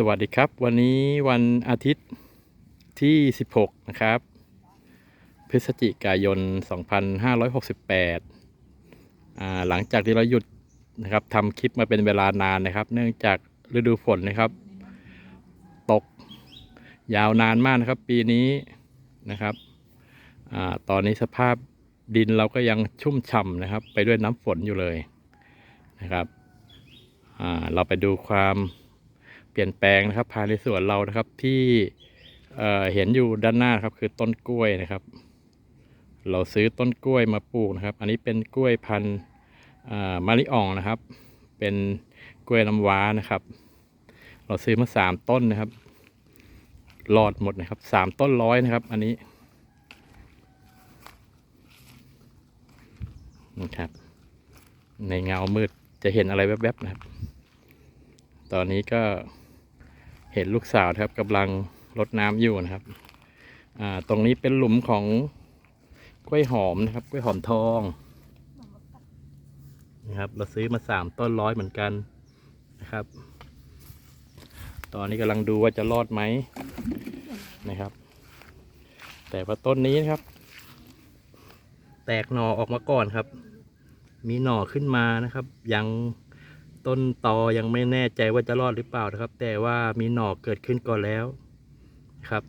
สวัสดีครับ วันนี้วันอาทิตย์ที่ 16 นะครับ พฤศจิกายน 2568อ่าหลังจากที่เราหยุดนะครับทำคลิปมาเป็นเวลานานนะครับ เนื่องจากฤดูฝนนะครับ ตกยาวนานมากนะครับ ปีนี้นะครับอาตอนนี้สภาพดินเราก็ยังชุ่มฉ่ำนะครับ ไปด้วยน้ำฝนอยู่เลยนะครับอ่าเราไปดูความ ปลี่ยนแปลงนะครับภายในสวนเรานะครับที่เเห็นอยู่ด้านหน้าครับคือต้นกล้วยนะครับ เราซื้อต้นกล้วยมาปลูกนะครับ อันนี้เป็นกล้วยพันธุ์อ่ามะลิอ่องนะครับ เป็นกล้วยน้ำว้านะครับ เราซื้อมาสามต้นนะครับรอดหมดนะครับสามต้นร้อยนะครับ อันนี้นะครับ ในเงามืดจะเห็นอะไรแวบๆนะครับ ตอนนี้ก็ เห็นลูกสาวครับกำลังรดน้ำอยู่นะครับ อ่า ตรงนี้เป็นหลุมของกล้วยหอมนะครับ กล้วยหอมทองนะครับ เราซื้อมาสามต้นร้อยเหมือนกันนะครับ ตอนนี้กำลังดูว่าจะรอดไหมนะครับ แต่ว่าต้นนี้นะครับ แตกหน่อออกมาก่อนครับ มีหน่อขึ้นมานะครับ ยัง ต้นตอยังไม่แน่ใจว่าจะรอดหรือเปล่านะครับ แต่ว่ามีหน่อเกิดขึ้นก่อนแล้วครับ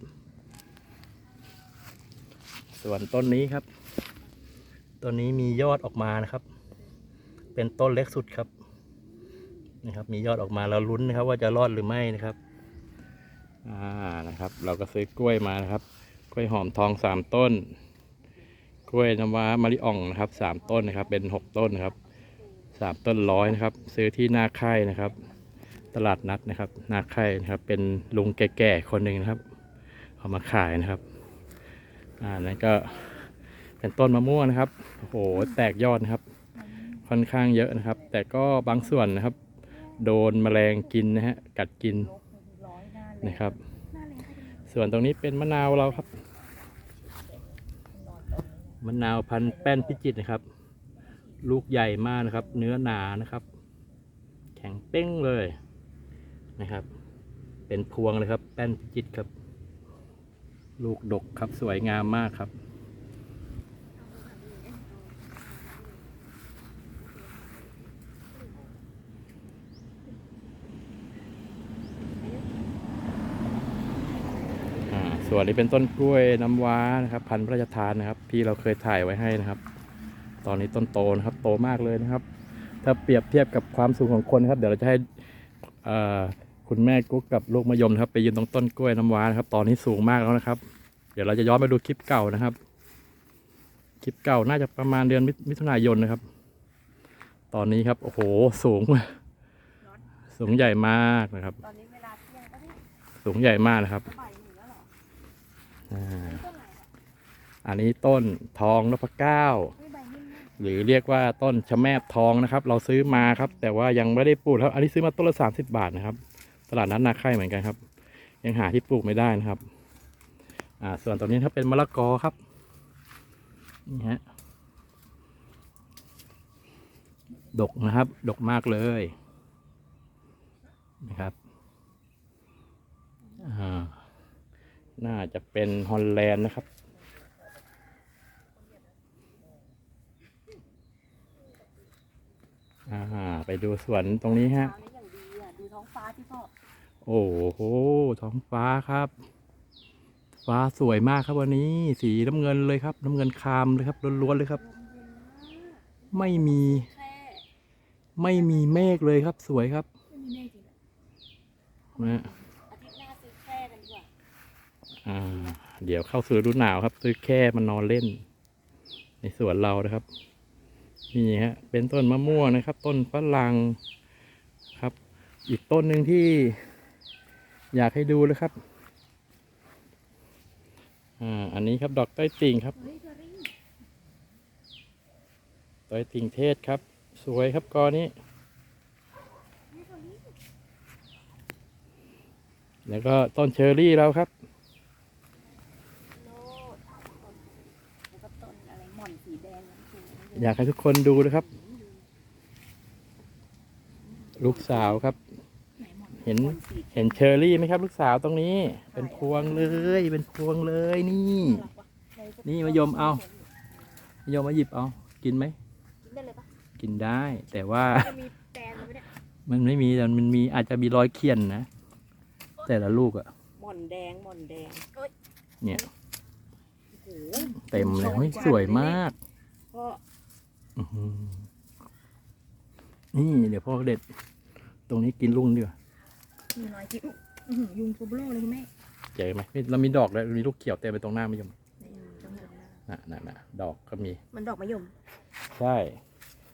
ส่วนต้นนี้ครับต้นนี้มียอดออกมานะครับ เป็นต้นเล็กสุดครับนะครับ มียอดออกมาเราลุ้นนะครับ ว่าจะรอดหรือไม่นะครับอ่านะครับ เราก็ซื้อกล้วยมานะครับ กล้วยหอมทองสามต้น กล้วยน้ำว้ามะลิอ่องนะครับสามต้นนะครับ เป็นหกต้นนะครับ สามต้นร้อยนะครับ ซื้อที่หน้าค่ายนะครับ ตลาดนัดนะครับ หน้าค่ายนะครับ เป็นลุงแก่ๆคนหนึ่งนะครับเอามาขายนะครับอ่านั้นก็เป็นต้นมะม่วงนะครับโอ้โหแตกยอดนะครับ ค่อนข้างเยอะนะครับ แต่ก็บางส่วนนะครับ โดนแมลงกินนะฮะกัดกินนะครับ ส่วนตรงนี้เป็นมะนาวเราครับมะนาวพันแป้นพิจิตรนะครับ ลูกใหญ่มากนะครับ เนื้อหนานะครับ แข็งเป้งเลยนะครับ เป็นพวงเลยครับ แป้นพิจิตครับ ลูกดกครับสวยงามมากครับอ่าส่วนนี้เป็นต้นกล้วยน้ำว้านะครับ พันธุ์พระราชทานนะครับที่เราเคยถ่ายไว้ให้นะครับ ตอนนี้ต้นโตนะครับ โตมากเลยนะครับ ถ้าเปรียบเทียบกับความสูงของคนนะครับ เดี๋ยวเราจะให้เอ่อคุณแม่กุ๊กกับลูกมะยมนะครับไปยืนตรงต้นกล้วยน้ำว้านะครับ ตอนนี้สูงมากแล้วนะครับ เดี๋ยวเราจะย้อนไปดูคลิปเก่านะครับ คลิปเก่าน่าจะประมาณเดือนมิมิถุนายนนะครับ ตอนนี้ครับโอ้โหสูง สูงใหญ่มากนะครับ ตอนนี้เวลาเที่ยงก็ได้สูงใหญ่มากนะครับบ่ายหนึ่งแล้วเหรออ่าต้นไหนอะอันนี้ต้นทองนพเก้า หรือเรียกว่าต้นชะแมบทองนะครับ เราซื้อมาครับ แต่ว่ายังไม่ได้ปลูกครับ อันนี้ซื้อมาต้นละสามสิบาทนะครับ ตลาดนัดนาค่เหมือนกันครับ ยังหาที่ปลูกไม่ได้นะครับ อ่า ส่วนตรงนี้ครับเป็นมะละกอครับ นี่ฮะ ดกนะครับ ดกมากเลยนะครับ อ่า น่าจะเป็นฮอลแลนด์นะครับ อ่า ไปดูสวนตรงนี้ฮะ เช้านี้อย่างดีอะดูท้องฟ้าที่พ่อโอ้โห ท้องฟ้าครับ ฟ้าสวยมากครับวันนี้ สีน้ำเงินเลยครับ น้ำเงินครามเลยครับล้วนๆเลยครับ ลมเย็นมากไม่มีแค่ไม่มีเมฆเลยครับ สวยครับไม่มีเมฆจริงอะนะอาทิตย์หน้าซื้อแค่กันดีกว่าอ่า เดี๋ยวเข้าสู่ฤดูหนาวครับ ซื้อแค่มานอนเล่น ในสวนเรานะครับ นี่ฮะเป็นต้นมะม่วงนะครับ ต้นฝรั่งครับ อีกต้นหนึ่งที่อยากให้ดูเลยครับอ่าอันนี้ครับดอกต้อยติ่งครับต้อยติ่งเทศครับ สวยครับกอนี้ แล้วก็ต้นเชอร์รี่เราครับ โลดต้นแล้วก็ต้นอะไรหม่อนสีแดงนั่นคื ออยากให้ทุกคนดูนะครับ ลูกสาวครับไหนหม่อนเห็นหม่อนสีเห็นเชอรี่ไหมครับ ลูกสาวตรงนี้ เป็นพวงเลย เป็นพวงเลยนี่ นี่มายมเอาโยมมาหยิบเอา กินไหมกินได้เลยปะกินได้แต่ว่าจะมีแปลนไหมเนี่ยมันไม่มีแต่มันมีอาจจะมีรอยเขียนนะ แต่ละลูกอะหม่อนแดงหม่อนแดงเนี่ยโอ้โหเต็มเลยเฮ้ยสวยมากพ่ออื้อหือ นี่ เดี๋ยวพ่อเด็ด ตรงนี้กินลุงดีกว่ามีรอยที่อื้อหือยุงตัวเบลอเลยคุณแม่เจอไหมมีเรามีดอกแล้วมีลูกเขียวเต็มไปตรงหน้าไม่ยมในจังหวัดนะน่ะน่ะน่ะดอกก็มี มันดอกมะยม ใช่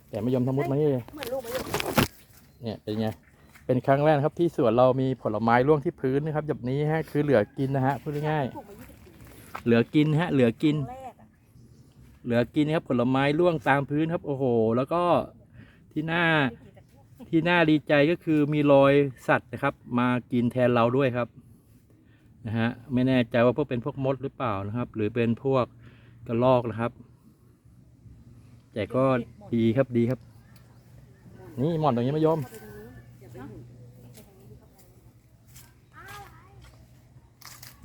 แต่ไม่ยอมทำมุดมานี่เลยเหมือนลูกมะยมเนี่ยเป็นไง เป็นครั้งแรกนะครับที่สวนเรามีผลไม้ร่วงที่พื้นนะครับแบบนี้ฮะ คือเหลือกินนะฮะพูดง่ายปลูกมายี่สิบปีๆเหลือกินฮะ เหลือกินครั้งแรกอะ เหลือกินครับผลไม้ร่วงตามพื้นครับ โอ้โห แล้วก็ที่น่าไม่กินจาที่น่าดีใจก็คือมีรอยสัตว์นะครับ มากินแทนเราด้วยครับนะฮะไม่แน่ใจว่าพวกเป็นพวกมดหรือเปล่านะครับ หรือเป็นพวกกระรอกนะครับ แต่ก็ดีครับดีครับ นี่หมอนตรงนี้มายมเข้าไปตรงนู้นอย่าไปหมุนไปทางนี้ดีกว่า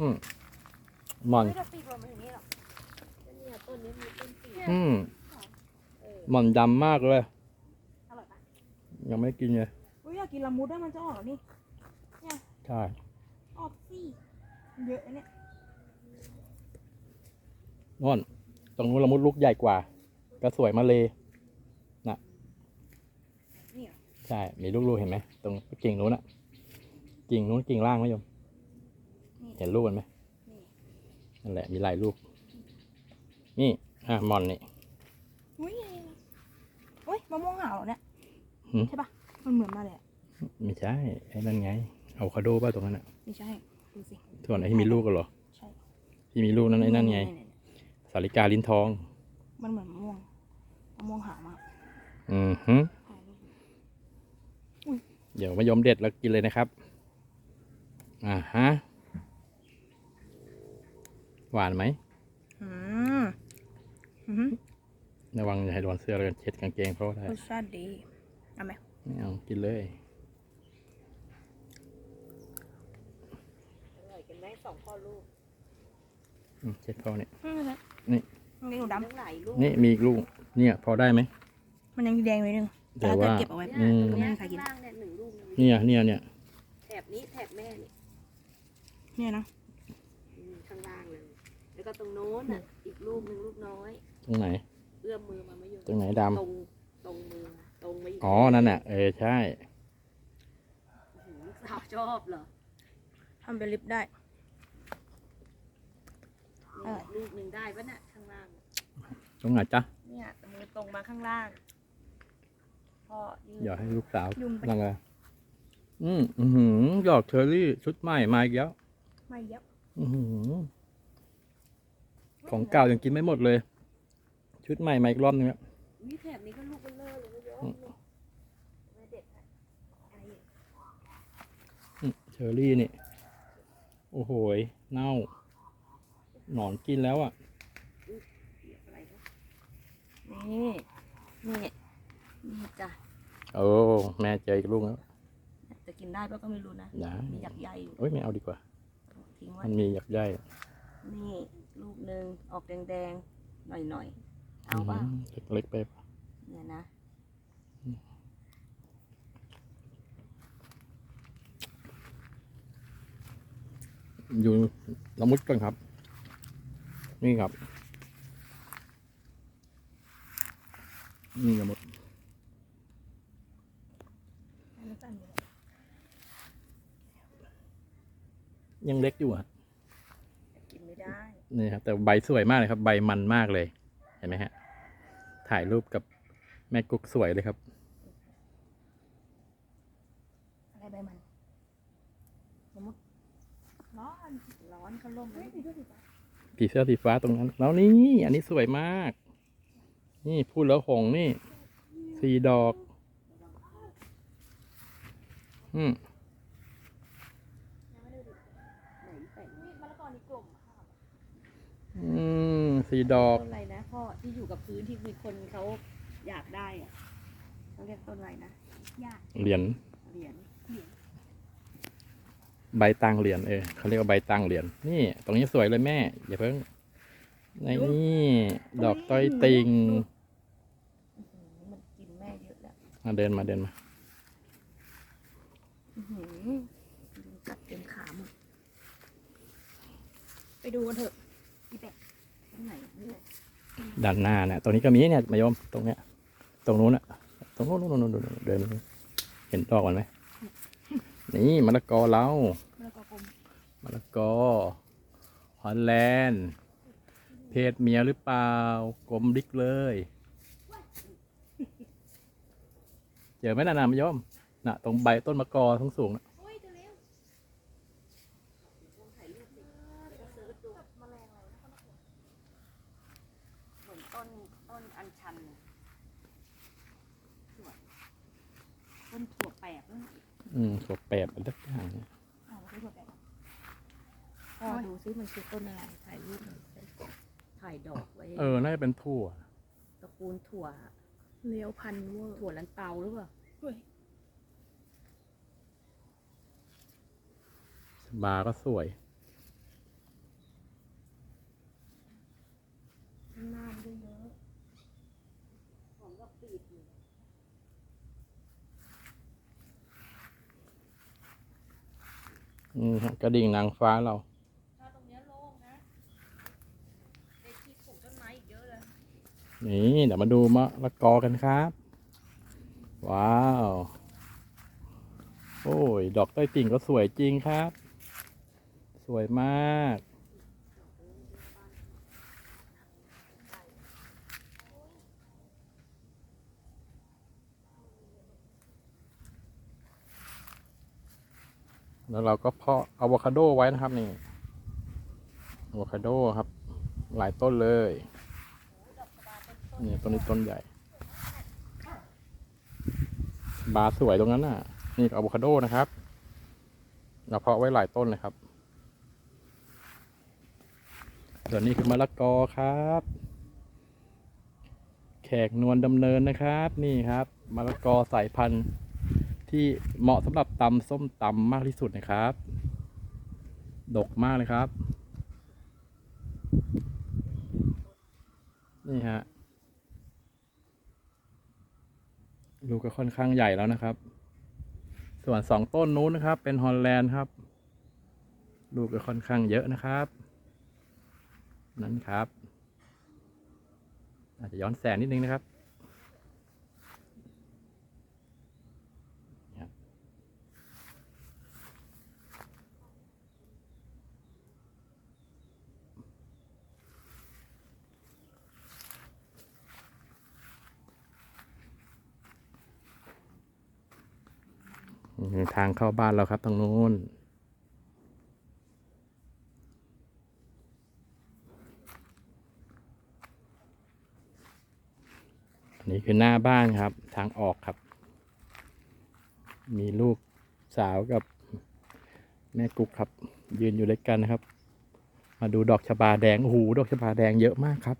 อืมหมอน ต้องปีกลงมาอย่างนี้หรอกเนี่ยต้นนี้มีต้นปีกอืมเออหมอนดำมากเลย อร่อยปะยังไม่กินเลย อุ้ยอยากกินละมุดด้วยมันจะออกเหรอนี่ ใช่ ออกสิเยอะนะเนี่ยนอน ตรงนู้นละมุดลูกใหญ่กว่า ก็สวยมาเลยนะนี่เหรอใช่ มีลูกๆเห็นไหม ตรงกิ่งนู้นอะกิ่งนู้นกิ่งล่างไหมโยม นี่ เห็นลูกมันไหมนี่ นั่นแหละ มีหลายลูก นี่อะหมอนนี่อุ้ยอุ้ยมะม่วงหาวเหรอเนี่ยหืมใช่ปะมันเหมือนมาเลยอะไม่ใช่ไอ้นั่นไงเอาคาโดป่ะตรงนั้นอะไม่ใช่ดูสิส่วนไอ้ที่มีลูกกันเหรอใช่ที่มีลูกนั้นไอ้นั่นไง สาลิกาลิ้นทอง มันเหมือนมะม่วงมะม่วงหาวมากอือฮึถ่ายรูปเดี๋ยวมายมเด็ดแล้วกินเลยนะครับ อ่าฮะ หวานไหมอืมอืม ระวังอย่าให้โดนเสื้อแล้วกันเช็ดกางเกงเพราะว่าได้รสชาติดีเอาไหมไม่เอากินเลยอร่อยกันไหมสองพ่อลูกอืมเช็ดเขาเนี่ยนี่นี่นี่หนูดำหลายลูกนี่มีอีกลูกเนี่ยพอได้ไหมมันยังแดงอยู่นิดนึงแต่ว่าจะเก็บเอาไว้อืมไม่เนี่ยมีใครกินข้างล่างเนี่ยหนึ่งลูกนะเนี่ยเนี่ยเนี่ยแถบนี้แถบแม่นี่เนี่ยนะอืมข้างล่างเลยแล้วก็ตรงโน้นอะอีกลูกหนึ่งลูกน้อยต รงไหน เอื้อมมือมาไม่อยู่ตรงไหนดตรงตรงมือตรงมาอีกำอ๋อ นั่นน่ะ เออ ใช่โอ้โหลูกสาวชอบเหรอทำเป็นลิปได้ เอนี่อ ลูกหนึ่งได้ปะเนี่ยข้างล่าง ตรงไหนจ๊ะ เนี่ยมือตรงมาข้างล่างพอยืนอย่าให้ลูกสาวยุ่งไป นั่งเลยอืมอือหือดอกเชอรี่ชุดใหม่มาอีกแล้วไม่เยอะ อือหือ ของเก่ายังกินไม่หมดเลย ชุดใหม่มาอีกรอบนึงแล้วอุ้ยแถบนี้ก็ลูกเบลเลอเลยไม่เยอะอืมนี่แม่เด็ดให้ไอ้อืมเชอรี่นี่ โอ้โหยเน่า หนอนกินแล้วอะเรียกอะไรนะนี่ นี่ นี่จ้ะ โอ้ แม่เจออีกลูกแล้ว จะกินได้ปะก็ไม่รู้นะนะมีหยักใยอยู่โอ้ยไม่เอาดีกว่าทิ้งไว้มันมีหยักใยนี่ ลูกหนึ่งออกแดงๆ หน่อยๆ เอาป่ะมเล็กๆไปปะเนี่ยนะอยู่ละมุดก่อนครับ นี่ครับ นี่ละมุดอันนี้ก็อันนี้ยังเล็กอยู่อะกินไม่ได้นี่ครับแต่ใบสวยมากเลยครับ ใบมันมากเลย เห็นไหมฮะ ถ่ายรูปกับแม่กุ๊กสวยเลยครับ อะไรใบมันสมมติร้อน ร้อนก็ล่มเลยผีเสื้อสีฟ้าตรงนั้น แล้วนี่ อันนี้สวยมาก นี่พูดแล้วหงนี่สี่ดอก อืมมะละกอนี่กลมอืมสี่ดอกต้นอะไรนะพ่อ ที่อยู่กับพื้นที่มีคนเขาอยากได้อะเขาเรียกต้นอะไรนะยากเหรียญเหรียญใบตังเหรียญเออเขาเรียกว่าใบตังเหรียญนี่ ตรงนี้สวยเลยแม่ อย่าเพิ่งนี่ดอกต้อยติงอื้อหือมันกินแม่เยอะแล้วมาเดินมาเดินมาอื้อหือกินกัดเต็มขาหมดไปดูกันเถอะพี่แบกตรงไหนเนี่ย ด้านหน้าเนี่ยตรงนี้ก็มีเนี่ยมายมตรงเนี้ย ตรงนู้นอะตรงนู้นนู้นนู้นนู้นเดินมาเห็นดอกมันไหมนี่มะละกอเราแล้วก็กลมมะละกอฮอลแลนด์เพศเมียหรือเปล่ากลมดิกเลย เจอไหมน่ะนามยอมน่ะ ตรงใบต้นมะกอทั้งสูงนะ เหมือนต้นต้นอัญชันเลยสวยต้นถั่วแปบด้วย อืมตัวแปบอะไรสักอย่างเนี่ยอ้าวมันคือถั่วแปบพ่อดูซิมันคือต้นอะไรถ่ายรูปหน่อยสิถ่ายดอกไว้เออ น่าจะเป็นถั่ว ตระกูลถั่ว เลี้ยวพันเวอร์ถั่วลันเตาหรือเปล่าบาร์ก็สวย ข้างหน้ามันก็เยอะ ของก็ปีดอยู่ อืม กระดิ่งนางฟ้าเราถ้าตรงเนี้ยโล่งนะได้ที่ปลูกต้นไม้อีกเยอะเลยนี่เดี๋ยวมาดูมะละกอกันครับ ว้าว โอ้ย ดอกต้อยติ่งก็สวยจริงครับ สวยมาก แล้วเราก็เพาะอะโวคาโดไว้นะครับนี่อะโวคาโดครับ หลายต้นเลยนี่ต้นนี้ต้นใหญ่ บาสวยตรงนั้นน่ะ นี่อะโวคาโดนะครับเราเพาะไว้หลายต้นเลยครับส่วนนี้คือมะละกอครับ แขกนวลดำเนินนะครับ นี่ครับมะละกอสายพันธุ์ ที่เหมาะสำหรับตำส้มตำมากที่สุดนะครับ ดกมากเลยครับ นี่ฮะลูกก็ค่อนข้างใหญ่แล้วนะครับ ส่วนสองต้นนู้นนะครับ เป็นฮอลแลนด์ครับ ลูกก็ค่อนข้างเยอะนะครับ นั่นครับ อาจจะย้อนแสงนิดนึงนะครับ ทางเข้าบ้านเราครับตรงนู้นอันนี้คือหน้าบ้านครับทางออกครับ มีลูกสาวกับแม่กุ๊กครับ ยืนอยู่ด้วยกันนะครับ มาดูดอกชบาแดงโอ้โหดอกชบาแดงเยอะมากครับ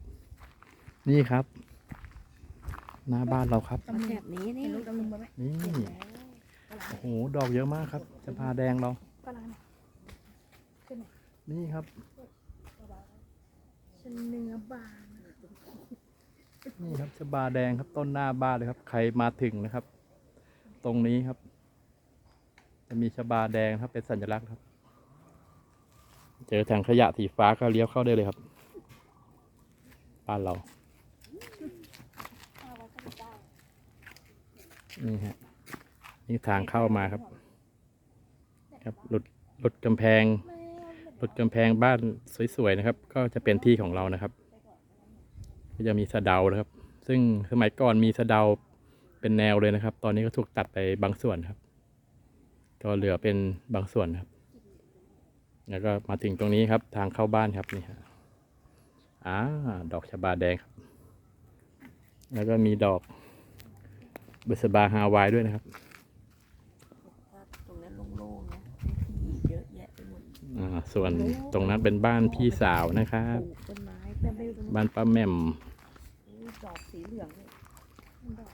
นี่ครับ หน้าบ้านเราครับ ตำแหน่งนี้นี่ เห็นลูกตำลึงไหม นี่ เห็นแล้ว โอ้โห ดอกเยอะมากครับชบาแดงเราฝรั่งเนี่ยนี่ครับ ฉันเนื้อบางนี่ครับชบาแดงครับต้นหน้าบ้านเลยครับ ใครมาถึงนะครับ ตรงนี้ครับ จะมีชบาแดงครับเป็นสัญลักษณ์ครับ เจอถังขยะสีฟ้าก็เลี้ยวเข้าได้เลยครับ บ้านเรา นี่ฮะ นี่ทางเข้ามาครับ ครับหลุดหลุดกำแพงหลุดกำแพงบ้านสวยๆนะครับ ก็จะเป็นที่ของเรานะครับ ก็จะมีสะเดานะครับ ซึ่งสมัยก่อนมีสะเดาเป็นแนวเลยนะครับ ตอนนี้ก็ถูกตัดไปบางส่วนครับ ก็เหลือเป็นบางส่วนครับ แล้วก็มาถึงตรงนี้ครับ ทางเข้าบ้านครับนี่ฮะอ่าดอกชะบาแดงครับ แล้วก็มีดอกเบสบาฮาวายด้วยนะครับ ส่วนตรงนั้นเป็นบ้านพี่สาวนะครับ ต้นไม้แม่บ้านป้าแม่มดอกสีเหลือง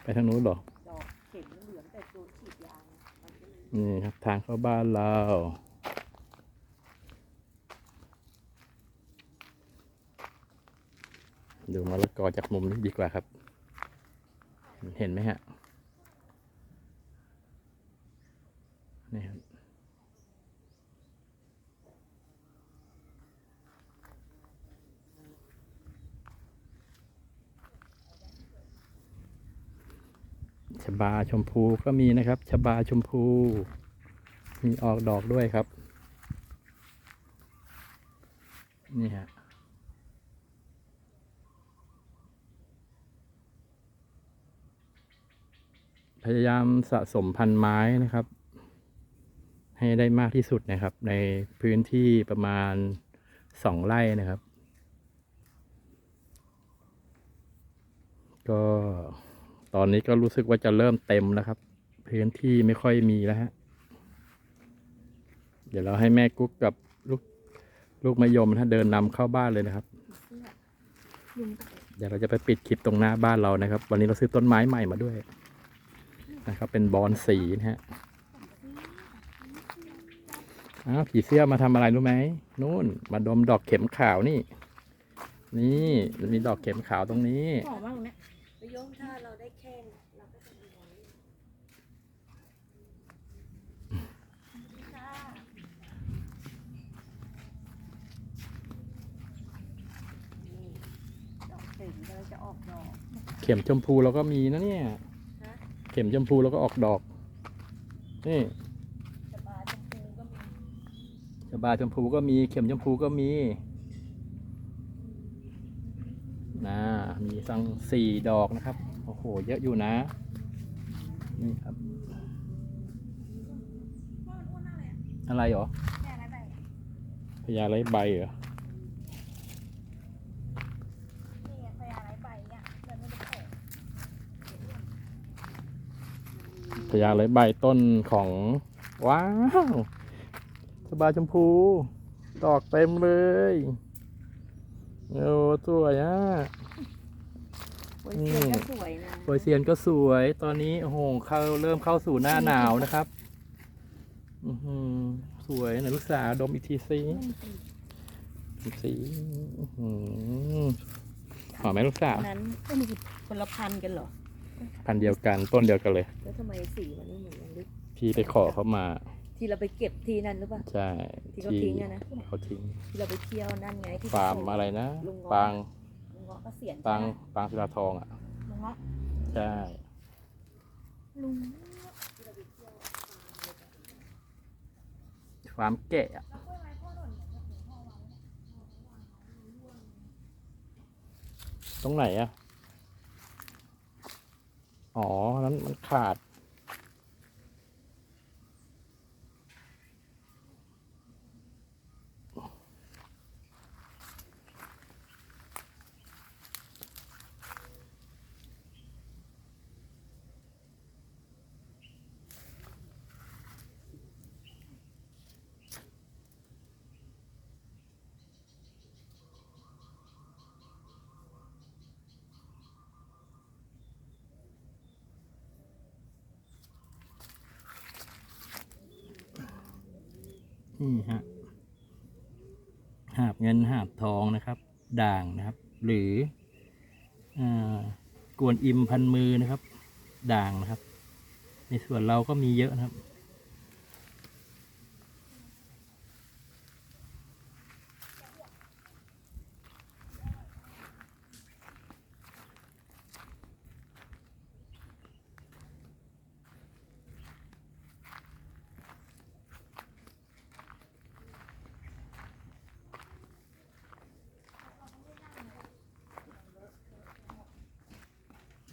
ไปทางนู้นหรอนี่ครับทางเข้าบ้านเรา ดูมะละกอจากมุมนี้ดีกว่าครับ เห็นไหมฮะ นี่ครับ ชบาชมพูก็มีนะครับ ชบาชมพู มีออกดอกด้วยครับ นี่ฮะพยายามสะสมพันธุ์ไม้นะครับ ให้ได้มากที่สุดนะครับ ในพื้นที่ประมาณสองไร่นะครับ ก็ ตอนนี้ก็รู้สึกว่าจะเริ่มเต็มแล้วครับ พื้นที่ไม่ค่อยมีแล้วฮะ เดี๋ยวเราให้แม่กุ๊กกับลูกลูกมะยมนะฮะเดินนำเข้าบ้านเลยนะครับ เดี๋ยวเราจะไปปิดคลิปตรงหน้าบ้านเรานะครับ วันนี้เราซื้อต้นไม้ใหม่มาด้วย นะครับ เป็นบอนสีนะฮะอ้าวผีเสื้อมาทำอะไรรู้ไหมนู่น มาดมดอกเข็มขาวนี่ นี่มีดอกเข็มขาวตรงนี้หอมมากตรงเนี้ย โยมถ้าเราได้แค่เนี่ยเราก็จะมีไว้นี่ดอกถึงเลยจะออกดอกเข็มชมพูเราก็มีนะเนี่ยฮะเข็มชมพูเราก็ออกดอก นี่จะบาชมพูก็มี ชบาชมพูก็มี เข็มชมพูก็มีนะ มีสังสี่ดอกนะครับ โอ้โห เยอะอยู่นะ นี่ครับ อะไรเหรอพญาไรใบเหรอพญาไรใบต้นของ ว้าวชบาชมพู ดอกเต็มเลย โอ้สวยอะ โอ้ยเสื้อก็สวยนะโปรยเซียนก็สวยตอนนี้โอ้โหเข้าเริ่มเข้าสู่หน้าหนาวนะครับ อือหือสวยนะลูกสาวดมอีกทีสิอีกทีอื้อหือหอมไหมลูกสาวนั้นก็มีคนละพันกันเหรอพันธุ์เดียวกันต้นเดียวกันเลย แล้วทำไมสีมันไม่เหมือนกันลึกพี่ไปขอเขามา ที่เราไปเก็บทีนั่นหรือเปล่า ใช่ที่เขาทิ้งอะนะ เขาทิ้งที่เราไปเที่ยวนั่นไงที่ฟาร์มอะไรนะ ลุงเงาะปางลุ งเงาะก็เสียนปางปางศิลาทองอะลุงเงาะใช่ลุงฟาร์มแกะอะตรงไหนอะ อ๋อ นั้นมันขาด นี่ฮะหาบเงินหาบทองนะครับ ด่างนะครับ หรืออกวนอิมพันมือนะครับ ด่างนะครับ ในส่วนเราก็มีเยอะนะครับ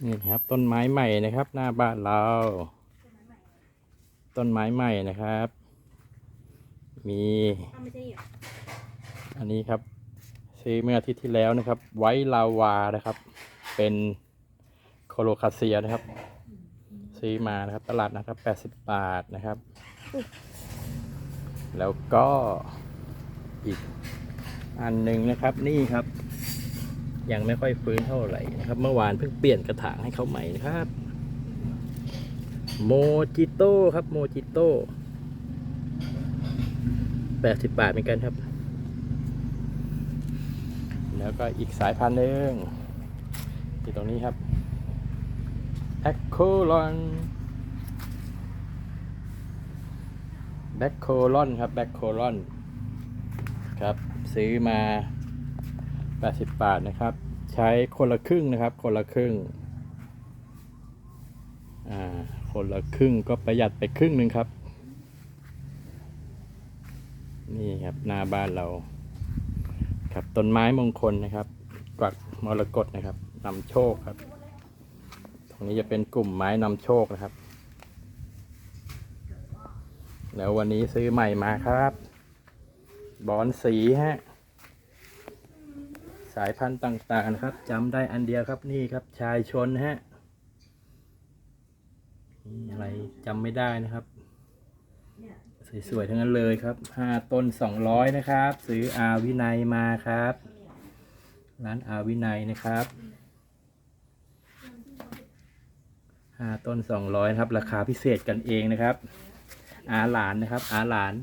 นี่ครับต้นไม้ใหม่นะครับ หน้าบ้านเรา ต้นไม้ใหม่นะครับ มีออันนี้ครับซื้อเมื่ออาทิตย์ที่แล้วนะครับ ไว้ลาวานะครับ เป็นโคโลคาเซียนะครับ ซื้อมานะครับ ตลาดนะครับแปดสิบบาทนะครับ แล้วก็อีกอันหนึ่งนะครับนี่ครับ ยังไม่ค่อยฟื้นเท่าไหร่นะครับ เมื่อวานเพิ่งเปลี่ยนกระถางให้เขาใหม่นะครับ โมจิโต้ครับโมจิโต้แปดสิบบาทเหมือนกันครับ แล้วก็อีกสายพันธุ์หนึ่งอยู่ตรงนี้ครับแอคโคลอนแบ็คโคลอนครับแบ็คโคลอนครับ ซื้อมา 80 บาทนะครับ ใช้คนละครึ่งนะครับ คนละครึ่งอ่าคนละครึ่งก็ประหยัดไปครึ่งหนึ่งครับ นี่ครับหน้าบ้านเราครับต้นไม้มงคลนะครับกวักมรกตนะครับนำโชคครับ ตรงนี้จะเป็นกลุ่มไม้นำโชคนะครับ แล้ววันนี้ซื้อใหม่มาครับ บอนสีฮะ สายพันธุ์ต่างๆนะครับจำได้อันเดียวครับนี่ครับชายชนฮะนี่อะไรจำไม่ได้นะครับ สวยๆทั้งนั้นเลยครับห้าต้นสองร้อยนะครับ ซื้ออาวินัยมาครับ ร้านอาวินัยนะครับห้าต้นสองร้อยครับ ราคาพิเศษกันเองนะครับ อาหลานนะครับ อาหลาน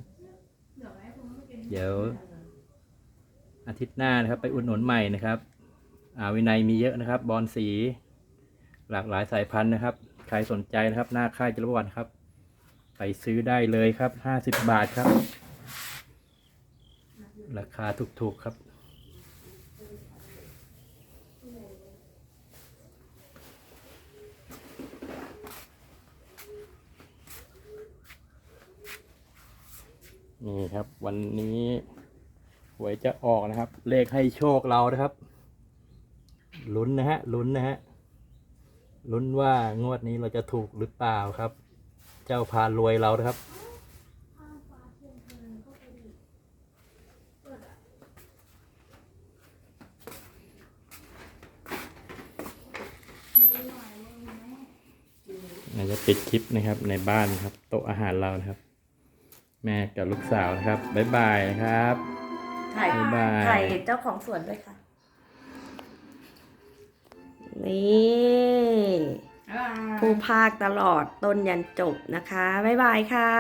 เดี๋ยว อาทิตย์หน้านะครับ ไปอุดหนุนใหม่นะครับอาวินัยมีเยอะนะครับ บอลสี หลากหลายสายพันธุ์นะครับ ใครสนใจนะครับ หน้าค่ายจรประวัติครับ ไปซื้อได้เลยครับห้าสิบบาทครับ ราคาถูกๆครับนี่ครับวันนี้ วยจะออกนะครับ เลขให้โชคเรานะครับลุ้นนะฮะลุ้นนะฮะลุ้นว่างวดนี้เราจะถูกหรือเปล่าครับ เจ้าพารวยเรานะครับ เราจะปิดคลิปนะครับในบ้านครับ โต๊ะอาหารเรานะครับ แม่กับลูกสาวนะครับ บ๊ายบายนะครับ ถ่ายบ๊ายบาย ถ่ายเจ้าของสวนด้วยค่ะ นี่ผู้ภาคตลอดต้นยันจบนะคะ บ๊ายบายค่ะ